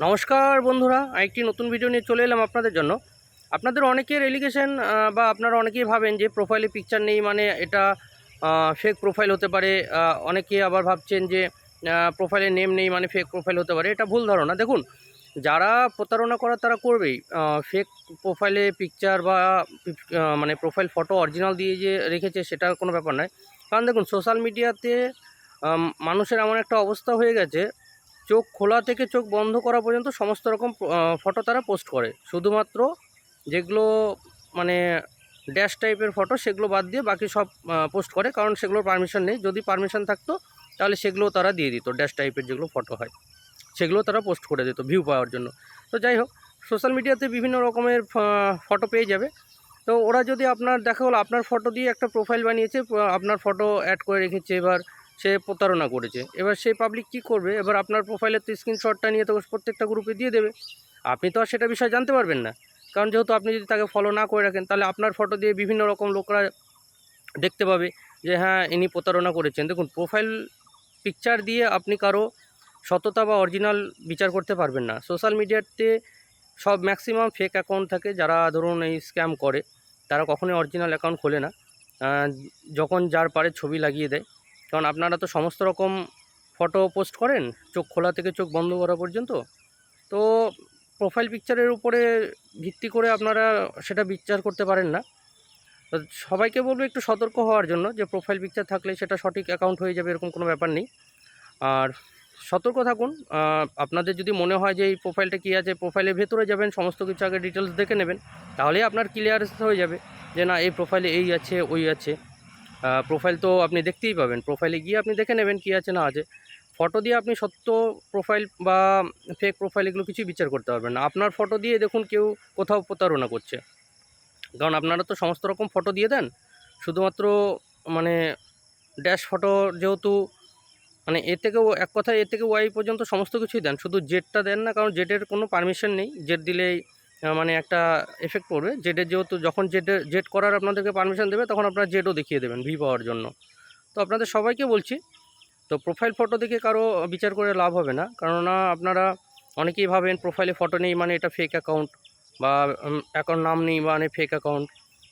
নমস্কার বন্ধুরা, আরেকটি নতুন ভিডিও নিয়ে চলে এলাম আপনাদের জন্য। আপনাদের অনেকের এলিগেশন বা আপনারা অনেকেই ভাবেন যে প্রোফাইলে পিকচার নেই মানে এটা ফেক প্রোফাইল হতে পারে অনেকে আবার ভাবছেন যে প্রোফাইলে নেম নেই মানে ফেক প্রোফাইল হতে পারে, এটা ভুল ধারণা। দেখুন, যারা প্রতারণা করার তারা করবেই। ফেক প্রোফাইলে পিকচার বা মানে প্রোফাইল ফটো অরিজিনাল দিয়ে যে রেখেছে সেটা কোনো ব্যাপার নয়। কারণ দেখুন সোশ্যাল মিডিয়াতে মানুষের এমন একটা অবস্থা হয়ে গেছে চোখ খোলা থেকে চোখ বন্ধ করা পর্যন্ত সমস্ত রকম ফটো তারা পোস্ট করে। শুধুমাত্র যেগুলো মানে ড্যাশ টাইপের ফটো সেগুলো বাদ দিয়ে বাকি সব পোস্ট করে, কারণ সেগুলোর পারমিশন নেই। যদি পারমিশন থাকতো, তাহলে সেগুলো তারা দিয়ে দিত ড্যাশ টাইপের যেগুলো ফটো হয়। সেগুলো তারা পোস্ট করে দিত ভিউ পাওয়ার জন্য। তো যাই হোক সোশ্যাল মিডিয়াতে বিভিন্ন রকমের ফটো পেয়ে যাবে। তো ওরা যদি আপনার, দেখা হলো আপনার ফটো দিয়ে একটা প্রোফাইল বানিয়েছে আপনার ফটো অ্যাড করে রেখেছে, এবার সে প্রতারণা করেছে। এবার সেই পাবলিক কি করবে? এবার আপনার প্রোফাইলের তো স্ক্রিনশটটা নিয়ে তো প্রত্যেকটা গ্রুপে দিয়ে দেবে। আপনি তো আর সেটা বিষয়ে জানতে পারবেন না। কারণ যেহেতু আপনি যদি তাকে ফলো না করে রাখেন, তাহলে আপনার ফটো দিয়ে বিভিন্ন রকম লোকরা দেখতে পাবে যে হ্যাঁ ইনি প্রতারণা করেছেন। দেখুন প্রোফাইল পিকচার দিয়ে আপনি কারও সততা বা অরিজিনাল বিচার করতে পারবেন না। সোশ্যাল মিডিয়াতে সব ম্যাক্সিমাম ফেক অ্যাকাউন্ট থাকে। যারা ধরুন এই স্ক্যাম করে, তারা কখনোই অরিজিনাল অ্যাকাউন্ট খোলে না। যখন যার পারে ছবি লাগিয়ে দেয় কারণ আপনারা তো সমস্ত রকম ফটো পোস্ট করেন, চোখ খোলা থেকে চোখ বন্ধ করা পর্যন্ত। তো প্রোফাইল পিকচারের উপরে ভিত্তি করে আপনারা সেটা বিচার করতে পারেন না। তো সবাইকে বলব একটু সতর্ক হওয়ার জন্য যে প্রোফাইল পিকচার থাকলে সেটা সঠিক অ্যাকাউন্ট হয়ে যাবে, এরকম কোনো ব্যাপার নেই। আর সতর্ক থাকুন আপনাদের যদি মনে হয় যে এই প্রোফাইলটা কী আছে প্রোফাইলের ভেতরে যাবেন, সমস্ত কিছু আগে ডিটেলস দেখে নেবেন, তাহলেই আপনার ক্লিয়ার হয়ে যাবে যে না, এই প্রোফাইলে এই আছে, ওই আছে। প্রোফাইল তো আপনি দেখতেই পাবেন। প্রোফাইলে গিয়ে আপনি দেখে নেবেন কী আছে না আছে। ফটো দিয়ে আপনি সত্য প্রোফাইল বা ফেক প্রোফাইল এগুলো কিছুই বিচার করতে পারবেন না। আপনার ফটো দিয়ে দেখুন কেউ কোথাও প্রতারণা করছে। কারণ আপনারা তো সমস্ত রকম ফটো দিয়ে দেন। শুধুমাত্র মানে ড্যাশ ফটো যেহেতু মানে এ থেকেও এক কথায় এ থেকে ওয়াই পর্যন্ত সমস্ত কিছুই দেন। শুধু জেটটা দেন না, কারণ জেটের কোনো পারমিশন নেই। জেট দিলেই মানে একটা এফেক্ট পড়বে। জেটের যেহেতু যখন জেটে জেট করার আপনাদেরকে পারমিশন দেবে, তখন আপনারা জেটও দেখিয়ে দেবেন ভি পাওয়ার জন্য। তো আপনাদের সবাইকে বলছি, তো প্রোফাইল ফটো দেখে কারও বিচার করে লাভ হবে না। কেননা আপনারা অনেকেই ভাবেন প্রোফাইলে ফটো নেই মানে এটা ফেক অ্যাকাউন্ট বা অ্যাকাউন্ট নাম নেই মানে ফেক অ্যাকাউন্ট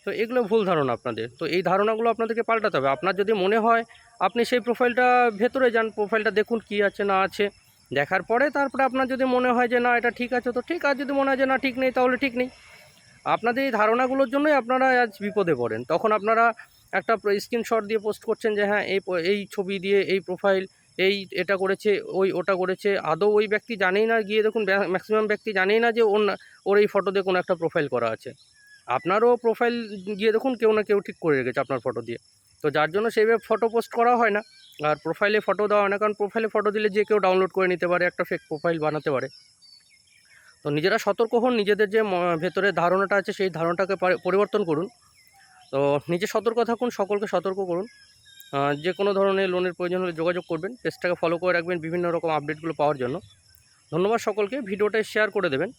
তো এগুলো ভুল ধারণা আপনাদের। তো এই ধারণাগুলো আপনাদেরকে পাল্টাতে হবে। আপনার যদি মনে হয় আপনি সেই প্রোফাইলটা ভেতরে যান প্রোফাইলটা দেখুন কি আছে না আছে। দেখার পরে তারপরে আপনার যদি মনে হয় যে না, এটা ঠিক আছে, তো ঠিক আছে যদি মনে হয় যে না, ঠিক নেই, তাহলে ঠিক নেই। আপনাদের এই ধারণাগুলোর জন্যই আপনারা আজ বিপদে পড়েন। তখন আপনারা একটা স্ক্রিনশট দিয়ে পোস্ট করছেন যে হ্যাঁ এই এই ছবি দিয়ে, এই প্রোফাইল এই এটা করেছে, ওই ওটা করেছে। আদৌ ওই ব্যক্তি জানেই না, গিয়ে দেখুন ম্যাক্সিমাম ব্যক্তি জানেই না যে, ওর ওর এই ফটো দিয়ে কোনো একটা প্রোফাইল করা আছে। আপনারও প্রোফাইল গিয়ে দেখুন, কেউ না কেউ ঠিক করে রেখেছে আপনার ফটো দিয়ে। তো যার জন্য সেইভাবে ফটো পোস্ট করা হয় না। আর প্রোফাইলে ফটো দেওয়া হয় না, কারণ প্রোফাইলে ফটো দিলে যে কেউ ডাউনলোড করে নিতে পারে, একটা ফেক প্রোফাইল বানাতে পারে। তো নিজেরা সতর্ক হন, নিজেদের যে ভেতরে ধারণাটা আছে, সেই ধারণাটাকে পরিবর্তন করুন। তো নিজে সতর্ক থাকুন, সকলকে সতর্ক করুন। যে কোনো ধরনের লোনের প্রয়োজন হলে যোগাযোগ করবেন পেজটাকে ফলো করে রাখবেন, বিভিন্ন রকম আপডেটগুলো পাওয়ার জন্য। ধন্যবাদ সকলকে ভিডিওটা শেয়ার করে দেবেন।